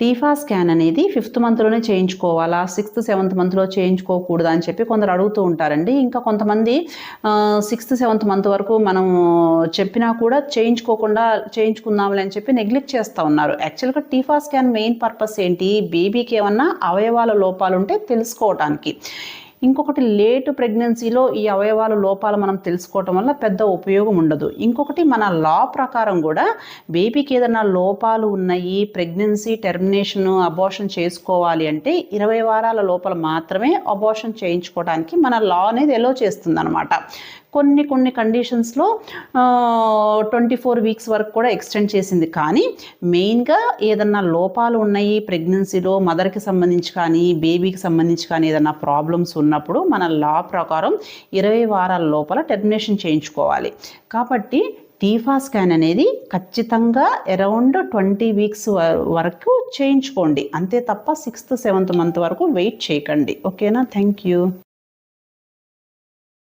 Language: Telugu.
టీఫా స్కాన్ అనేది ఫిఫ్త్ మంత్లోనే చేయించుకోవాలా సిక్స్త్ సెవెంత్ మంత్లో చేయించుకోకూడదా అని చెప్పి కొందరు అడుగుతూ ఉంటారండి. ఇంకా కొంతమంది సిక్స్త్ సెవెంత్ మంత్ వరకు మనం చెప్పినా కూడా చేయించుకోకుండా చేయించుకుందాంలే అని చెప్పి నెగ్లెక్ట్ చేస్తూ ఉన్నారు. యాక్చువల్గా టీఫా స్కాన్ మెయిన్ పర్పస్ ఏంటి? బేబీకి ఏమన్నా అవయవాల లోపాలు ఉంటే తెలుసుకోవటానికి. ఇంకొకటి లేటు ప్రెగ్నెన్సీలో ఈ అవయవాల లోపాలు మనం తెలుసుకోవటం వల్ల పెద్ద ఉపయోగం ఉండదు. ఇంకొకటి మన లా ప్రకారం కూడా బేబీకి ఏదైనా లోపాలు ఉన్నాయి ప్రెగ్నెన్సీ టెర్మినేషన్ అబోషన్ చేసుకోవాలి అంటే ఇరవై వారాల లోపల మాత్రమే అబోషన్ చేయించుకోవడానికి మన లా అనేది ఎలో చేస్తుంది అనమాట కొన్ని కొన్ని కండిషన్స్లో ట్వంటీ ఫోర్ వీక్స్ వరకు కూడా ఎక్స్టెండ్ చేసింది. కానీ మెయిన్గా ఏదన్నా లోపాలు ఉన్నాయి ప్రెగ్నెన్సీలో మదర్కి సంబంధించి కానీ బేబీకి సంబంధించి కానీ ఏదన్నా ప్రాబ్లమ్స్ ఉన్నప్పుడు మన లా ప్రకారం ఇరవై వారాల లోపల టెర్మినేషన్ చేయించుకోవాలి. కాబట్టి టీఫా స్కాన్ అనేది ఖచ్చితంగా అరౌండ్ ట్వంటీ వీక్స్ వరకు చేయించుకోండి. అంతే తప్ప సిక్స్త్ సెవెంత్ మంత్ వరకు వెయిట్ చేయకండి. ఓకేనా? Thank you